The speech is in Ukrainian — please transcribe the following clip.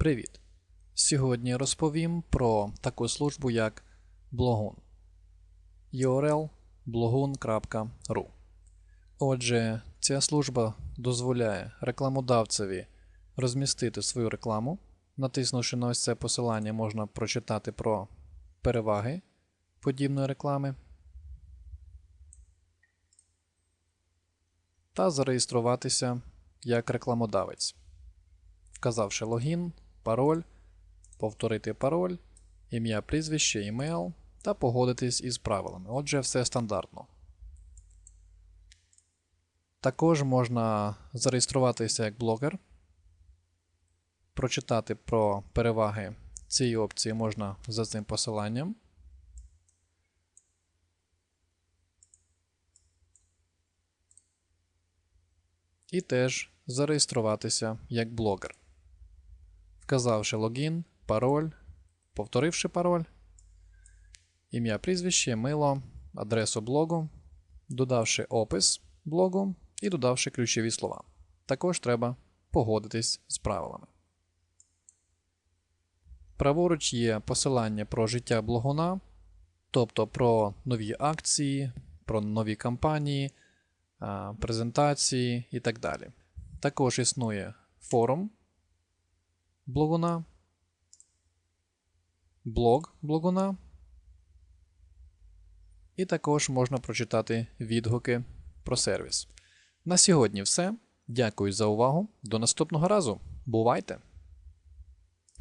Привіт! Сьогодні розповім про таку службу як Blogun. URL blogun.ru Отже, ця служба дозволяє рекламодавцеві розмістити свою рекламу. Натиснувши на ось це посилання, можна прочитати про переваги подібної реклами та зареєструватися як рекламодавець, вказавши логін, пароль, повторити пароль, ім'я, прізвище, імейл та погодитись із правилами. Отже, все стандартно. Також можна зареєструватися як блогер. Прочитати про переваги цієї опції можна за цим посиланням. І теж зареєструватися як блогер. Вказавши логін, пароль, повторивши пароль, ім'я прізвище, мило, адресу блогу, додавши опис блогу і додавши ключові слова. Також треба погодитись з правилами. Праворуч є посилання про життя блогуна, тобто про нові акції, про нові кампанії, презентації і так далі. Також існує форум блогуна, блог блогуна. І також можна прочитати відгуки про сервіс. На сьогодні все. Дякую за увагу. До наступного разу. Бувайте!